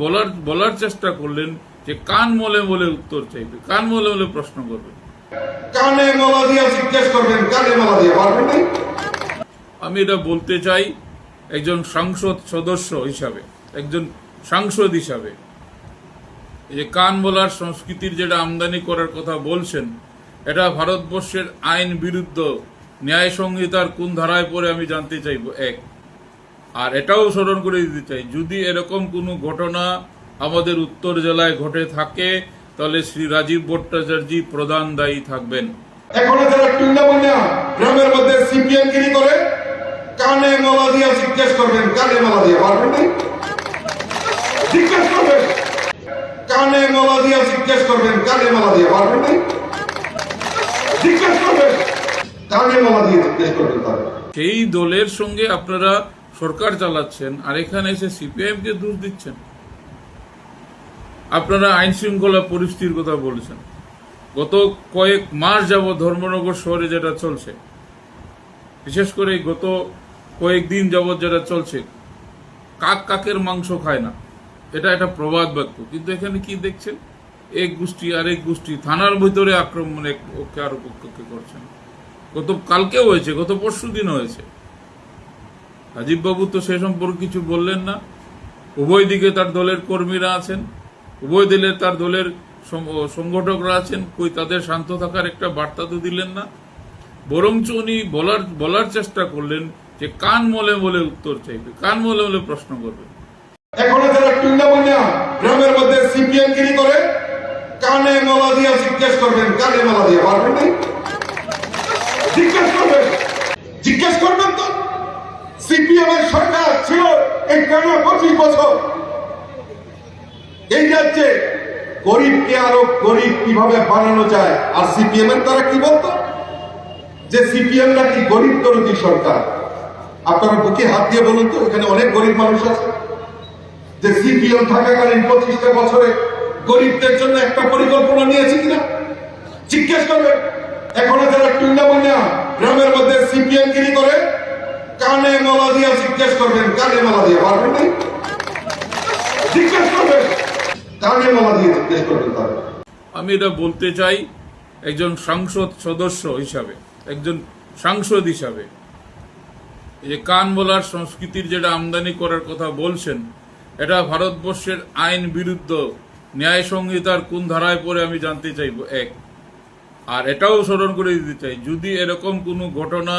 বলার বলার চেষ্টা করলেন যে কান মলে মলে উত্তর চাইবে কান মলে মলে প্রশ্ন করবে। কানে মালা দিয়ে জিজ্ঞেস করবেন কানে মালা দিয়ে পারবেন আমি এটা বলতে চাই একজন সংসদ সদস্য হিসাবে একজন সাংসদ হিসাবে। এই যে কান বলার সংস্কৃতির যেটা আমদানি করার কথা বলছেন এটা ভারতবর্ষের আইন বিরুদ্ধ ন্যায় সংহিতার কোন ধারায় পড়ে আমি জানতে চাইব? এক। আর এটাও স্মরণ করে দিতে চাই যদি এরকম কোনো ঘটনা আমাদের উত্তর জেলায় ঘটে থাকে তাহলে শ্রী রাজীব ভট্টাচার্য প্রধান দায়ী থাকবেন। এখনও যারা গ্রামের মধ্যে সিপিএম গিরি করে কানে মালা দিয়ে জিজ্ঞেস করবেন কানে মালা দিয়ে পারবেন জিজ্ঞেস করবেন। কানে মালা দিয়ে জিজ্ঞেস করবেন কানে মালা দিয়ে পারবেন জিজ্ঞেস করবেন। কানে মালা দিয়ে জিজ্ঞেস করবেন সেই দলের সঙ্গে আপনারা সরকার চালাচ্ছেন আর এখানে এসে সিপিআইএম কে দোষ দিচ্ছেন? আপনারা আইন শৃঙ্খলা পরিস্থিতির কথা বলেছেন। গত কয়েক মাস যাবৎ ধর্মনগর শহরে যেটা চলছে, বিশেষ করে গত কয়েকদিন যাবৎ যেটা চলছে, কাক কাকের মাংস খায় না। এটা একটা প্রবাদ বাক্য। কিন্তু এখানে কি দেখছেন? এক গোষ্ঠী আর এক গোষ্ঠী থানার ভিতরে আক্রমণ এক ওকে আর পক্ষকে করছেন। গত কালকেও হয়েছে, গত পরশু দিন হয়েছে। রাজীব বাবু তো সে সম্পর্কে কিছু বললেন না। উভয় দিকে তার দলের কর্মীরা আছেন। উভয় দলের তার দলের সংগঠকরা আছেন। কই তাদের শান্ত থাকার একটা বার্তা তো দিলেন না। বরঞ্চ উনি বলার বলার চেষ্টা করলেন যে কান মলে মলে উত্তর চাইবে, কান মলে মলে প্রশ্ন করবে। এখনও যারা গ্রামের মধ্যে সিপিএম গিরি করে, কানে মালা দিয়ে জিজ্ঞেস করবেন, কানে মালা দিয়ে, পারবেন করবেন তো সিপিএম এর সরকার ছিল এই টানা পঁচিশ বছর। এই রাজ্যে গরিবকে আরও গরিব কীভাবে বানানো যায়? আর সিপিএম এর তারা কি বলতো? যে সিপিএম নাকি গরিব দরদি সরকার। আপনারা বুকে হাত দিয়ে বলুন তো, এখানে অনেক গরিব মানুষ আছে। যে সিপিএম থাকাকালীন পঁচিশটা বছরে গরিবদের জন্য একটা পরিকল্পনা নিয়েছে কিনা? জিজ্ঞেস করবেন। এখনও যারা টুন্ডা বন্যা গ্রামের মধ্যে সিপিএম গিরি করে কানে মালা দিয়ে জিজ্ঞেস করবেন, কানে মালা দিয়ে, পারবেন নাই? জিজ্ঞেস করবেন, কানে মালা দিয়ে জিজ্ঞেস করবেন তাহলে আমি এটা বলতে চাই একজন সংসদ সদস্য হিসাবে, একজন সাংসদ হিসাবে। যে কান বলার সংস্কৃতির যেটা আমদানি করার কথা বলছেন, এটা ভারতবর্ষের আইন বিরুদ্ধ ন্যায় সংহিতার কোন ধারায় পড়ে আমি জানতে চাইব, এক। আর এটাও স্মরণ করে দিতে চাই, যদি এরকম কোনো ঘটনা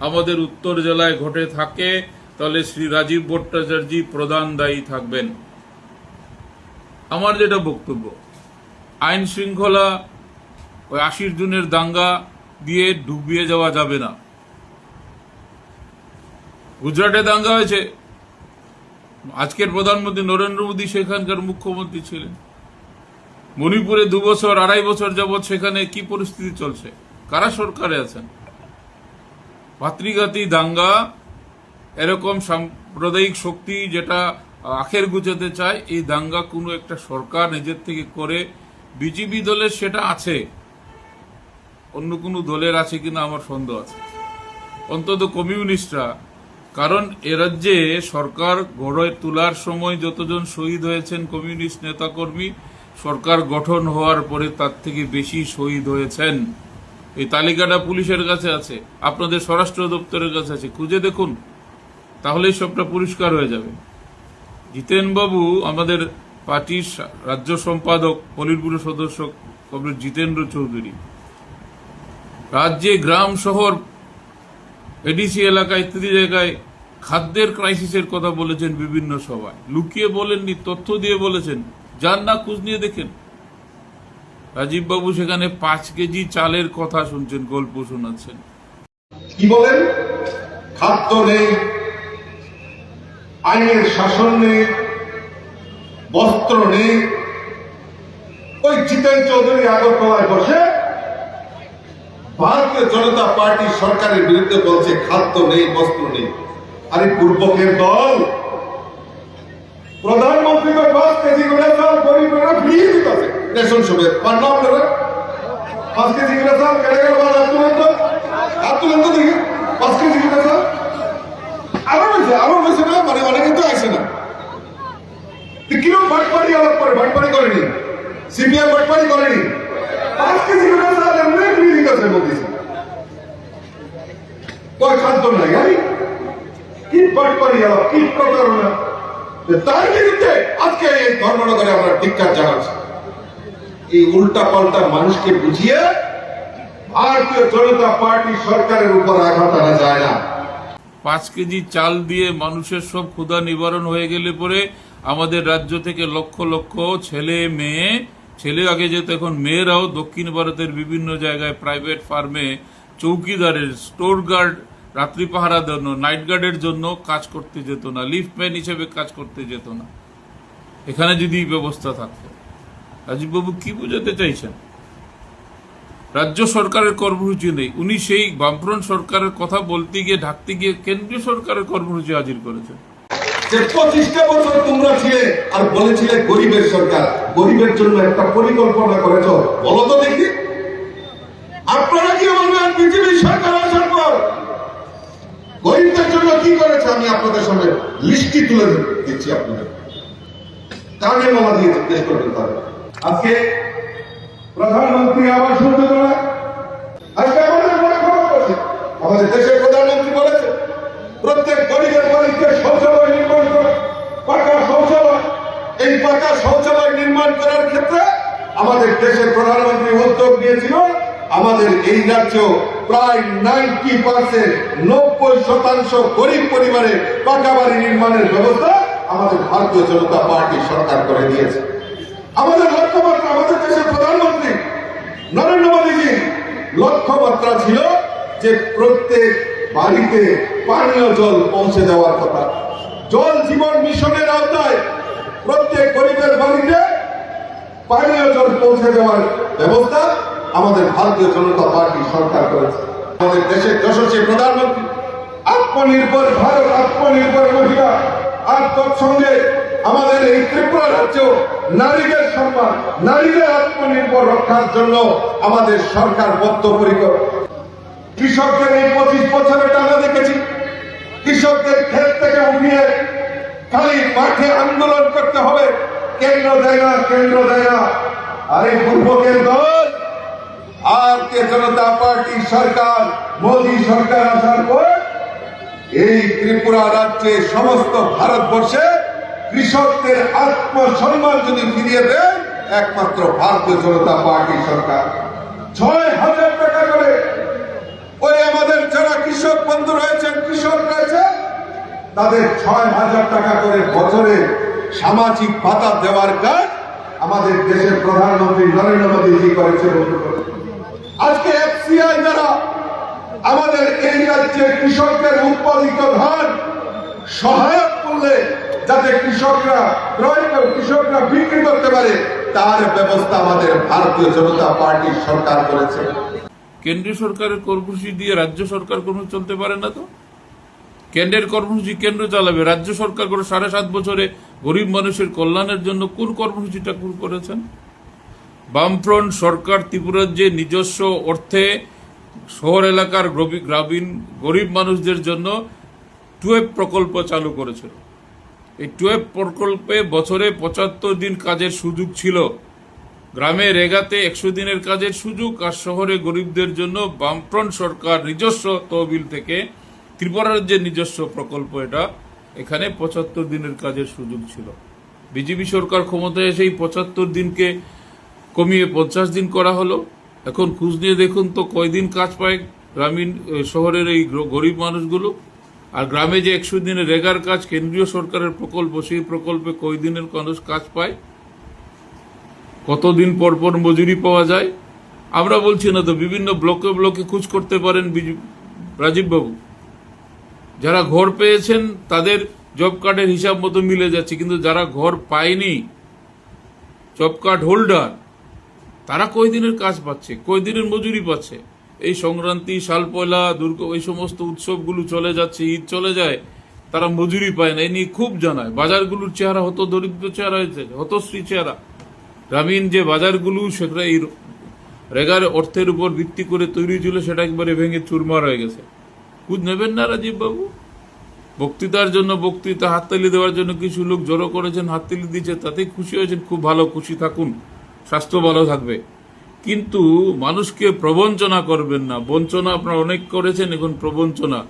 আমাদের উত্তর জেলায় ঘটে থাকে, তাহলে শ্রী রাজীব ভট্টাচার্য প্রধান দায়ী থাকবেন। আমার যেটা বক্তব্য, আইন শৃঙ্খলা ওই আশির জনের দাঙ্গা দিয়ে ডুবিয়ে যাওয়া যাবে না। গুজরাটে দাঙ্গা হয়েছে। আজকের প্রধানমন্ত্রী নরেন্দ্র মোদী সেখানকার মুখ্যমন্ত্রী ছিলেন। মণিপুরে দু বছর, আড়াই বছর যাবৎ সেখানে কি পরিস্থিতি চলছে? কারা সরকারে আছেন? ভাতৃঘাতী দাঙ্গা এরকম সাম্প্রদায়িক শক্তি যেটা আখের গুছাতে চায়, এই দাঙ্গা কোনো একটা সরকার নিজের থেকে করে বিজেপি দলের সেটা আছে। অন্য কোনো দলের আছে কিনা আমার সন্দেহ আছে। অন্তত কমিউনিস্টরা, কারণ এ রাজ্যে সরকার গড়ে তোলার সময় যতজন শহীদ হয়েছেন কমিউনিস্ট নেতাকর্মী, সরকার গঠন হওয়ার পরে তার থেকে বেশি শহীদ হয়েছেন। এই তালিকাটা পুলিশের কাছে আছে, আপনাদের স্বরাষ্ট্র দপ্তরের কাছে আছে, খুঁজে দেখুন, তাহলেই সবটা পরিষ্কার হয়ে যাবে। জিতেন বাবু আমাদের পার্টির রাজ্য সম্পাদক, পলিট ব্যুরো সদস্য, কমরেড জিতেন্দ্র চৌধুরী। রাজ্যে, গ্রাম, শহর এডিসি এলাকা ইত্যাদি জায়গায় খাদ্যের ক্রাইসিসের কথা বলেছেন বিভিন্ন সভায়। লুকিয়ে বলেননি, তথ্য দিয়ে বলেছেন। যান না, খুঁজ নিয়ে দেখেন। রাজীব বাবু সেখানে পাঁচ কেজি চালের কথা শুনছেন, গল্প শোনাচ্ছেন। কি বলেন? খাদ্য নেই, আইনের শাসন নেই, বস্ত্র নেই। ওই জিতেন চৌধুরী আগরতলায় বসে ভারতীয় জনতা পার্টি সরকারের বিরুদ্ধে বলছে, খাদ্য নেই, বস্ত্র নেই। আরে পূর্বকের দল প্রধানমন্ত্রী তো পাঁচ কেজি করে চাল গরিবেরা ফ্রি দিতেছে রেশন সবের পান না আপনারা পাঁচ কেজি করে চাল কেটে গেল হাত তুলেন তো হাত তুলেন তো দেখি পাঁচ কেজি করে চাল আরও হয়েছে আরও হয়েছে না মানে অনেকে তো আসে না তো কীরকম বাটপারি আলাপ করে বাটপারি করেনি সিপিএম বাটপারি করেনি পাঁচ কেজি করে চাল এমনি কয় খাদ্য নাই তার বিরুদ্ধে আজকে এই ধর্মনগরে আমরা জানাচ্ছি। এই উল্টা পাল্টা মানুষকে বুঝিয়ে ভারতীয় জনতা পার্টি সরকারের উপর আঘাত আনা যায় না। পাঁচ কেজি চাল দিয়ে মানুষের সব ক্ষুধা নিবারণ হয়ে গেলে পরে আমাদের রাজ্য থেকে লক্ষ লক্ষ ছেলে, মেয়ে ছেলে আগে যেত, এখন মেয়েরাও দক্ষিণ ভারতের বিভিন্ন জায়গায় প্রাইভেট ফার্মে চৌকিদারের স্টোর গার্ড রাত্রি পাহারা জন্য নাইট গার্ডের জন্য কাজ করতে যেত না লিফটম্যান হিসেবে কাজ করতে যেত না। এখানে যদি ব্যবস্থা থাকতো। রাজীববাবু কি বোঝাতে চাইছেন? রাজ্য সরকারের কর্মসূচি নেই। উনি সেই বামফ্রন্ট সরকারের কথা বলতে গিয়ে, ঢাকতে গিয়ে কেন্দ্রীয় সরকারের কর্মসূচি হাজির করেছেন। যে পঁচিশটা বছর তোমরা ছিলে আর বলেছিলে গরিবের সরকার। গরিবের জন্য একটা পরিকল্পনা করেছ। বলো তো দেখি। আপনারা কি বলবেন পৃথিবীর সরকার আসার পর গরিবদের জন্য কি করেছে? আমি আপনাদের সামনে লিস্টি তুলে দিচ্ছি আপনাদের। কারণে মামা দিয়ে জিজ্ঞেস করবেন তাহলে আজকে প্রধানমন্ত্রী আবাস যোজনা। আজকে আমাদের মনে খবর করছে আমাদের দেশের প্রধানমন্ত্রী বলেছে প্রত্যেক গরিবের বাড়িতে শৌচালয় নির্মাণ করে পাকা শৌচালয় পাকা শৌচালয় নির্মাণ করার ক্ষেত্রে আমাদের দেশের প্রধানমন্ত্রী উদ্যোগ নিয়েছিল। আমাদের এই রাজ্য প্রায় নাইনটি পার্সেন্ট, নব্বই শতাংশ গরিব পরিবারে পাকা বাড়ি নির্মাণের ব্যবস্থা আমাদের ভারতীয় জনতা পার্টি সরকার করে দিয়েছে। আমাদের লক্ষ্যমাত্রা আমাদের দেশের প্রধানমন্ত্রী নরেন্দ্র মোদীজি লক্ষ্যমাত্রা ছিল যে প্রত্যেক বাড়িতে পানীয় জল পৌঁছে দেওয়ার কথা। জল জীবন মিশনের আওতায় প্রত্যেক গরিবের বাড়িতে জল পৌঁছে দেওয়ার ব্যবস্থা আমাদের ভারতীয় জনতা পার্টি সরকার করেছে। আমাদের দেশের যশস্বী প্রধানমন্ত্রী, আত্মনির্ভর ভারত, আত্মনির্ভর মহিলা, আর তৎসঙ্গে আমাদের এই ত্রিপুরা রাজ্য নারীদের সম্মান, নারীদের আত্মনির্ভর রক্ষার জন্য আমাদের সরকার বদ্ধপরিকর। কৃষকদের এই পঁচিশ বছরে টানা দেখেছি। কৃষকদের ক্ষেত থেকে উঠিয়ে খালি মাঠে আন্দোলন করতে হবে। কেন্দ্র দেয় না, কেন্দ্র দেয় না। আরে পূর্বকের দল, আর কে জনতা পার্টি সরকার, মোদী সরকার আসার পর এই ত্রিপুরা রাজ্যে সমস্ত ভারতবর্ষে কৃষকদের আত্মসম্মান যদি ফিরিয়ে দেয় একমাত্র ভারতীয় জনতা পার্টি সরকার। ছয় হাজার টাকা করে। ওই আমাদের যারা কৃষক বন্ধু রয়েছেন, কৃষক রয়েছে, তাদের ছয় হাজার টাকা করে বছরে সামাজিক ভাতা দেওয়ার কাজ আমাদের দেশের প্রধানমন্ত্রী নরেন্দ্র মোদীজি করেছে। আজকে এফসিআই দ্বারা আমাদের এই রাজ্যে কৃষকদের উৎপাদিত ধান সহায়ক করলে যাতে কৃষকরা ক্রয় করে, কৃষকরা বিক্রি করতে পারে, তার ব্যবস্থা আমাদের ভারতীয় জনতা পার্টির সরকার করেছে কেন্দ্রীয় সরকারের কর্মসূচি দিয়ে রাজ্য সরকার কোনো চলতে পারে না তো কেন্দ্রের কর্মসূচি কেন্দ্র চালাবে। রাজ্য সরকার করে সাড়ে সাত বছরে গরিব মানুষের কল্যাণের জন্য কোন কর্মসূচিটা কোন করেছেন? বামফ্রন্ট সরকার ত্রিপুরার যে নিজস্ব অর্থে শহর এলাকার গ্রামীণ গরিব মানুষদের জন্য টুয়েব প্রকল্প চালু করেছিল। এই টুয়েব প্রকল্পে বছরে পঁচাত্তর দিন কাজের সুযোগ ছিল। গ্রামে রেগাতে একশো দিনের কাজের সুযোগ আর শহরে গরিবদের জন্য বামফ্রন্ট সরকার নিজস্ব তহবিল থেকে ত্রিপুরা রাজ্যের নিজস্ব প্রকল্প এটা, এখানে পঁচাত্তর দিনের কাজের সুযোগ ছিল। বিজেপি সরকার ক্ষমতায় এসে এই পঁচাত্তর দিনকে কমিয়ে পঞ্চাশ দিন করা হলো। এখন খোঁজ নিয়ে দেখুন তো কয়দিন কাজ পায় গ্রামীণ শহরের এই গরিব মানুষগুলো। আর গ্রামে যে একশো দিনের রেগার কাজ, কেন্দ্রীয় সরকারের প্রকল্প, সেই প্রকল্পে কয়দিনের মানুষ কাজ পায়? কতদিন পর পর মজুরি পাওয়া যায়? আমরা বলছি না তো, বিভিন্ন ব্লকে ব্লকে খোঁজ করতে পারেন রাজীববাবু। যারা ঘর পেয়েছেন, তাদের জব কার্ডের হিসাব মতো মিলে যাচ্ছে, কিন্তু যারা ঘর পায়নি জব কার্ড হোল্ডার তারা কয় দিনের কাজ পাচ্ছে? কয় দিনের মজুরি পাচ্ছে? এই সংক্রান্তি শাল পয়লা দুর্গ, এই সমস্ত উৎসবগুলো চলে যাচ্ছে, ঈদ চলে যায়, তারা মজুরি পায় না। এ নিয়ে খুব জানায়। বাজারগুলোর চেহারা হত দরিদ্র চেহারা হয়েছে, হতশ্রী চেহারা। গ্রামীণ যে বাজারগুলো সেটা এই রেগার অর্থের উপর ভিত্তি করে তৈরি ছিল, সেটা একবারে ভেঙে চুরমার হয়ে গেছে। খুঁজ নেবেন না রাজীব বাবু? বক্তৃতার জন্য বক্তৃতা হাততালি দেওয়ার জন্য কিছু লোক জড়ো করেছেন হাততালি দিয়েছে, তাতেই খুশি হয়েছেন, খুব ভালো, খুশি থাকুন, স্বাস্থ্য ভালো থাকবে। কিন্তু মানুষকে প্রবঞ্চনা করবেন না। বঞ্চনা আপনারা অনেক করেছেন, এখন প্রবঞ্চনা।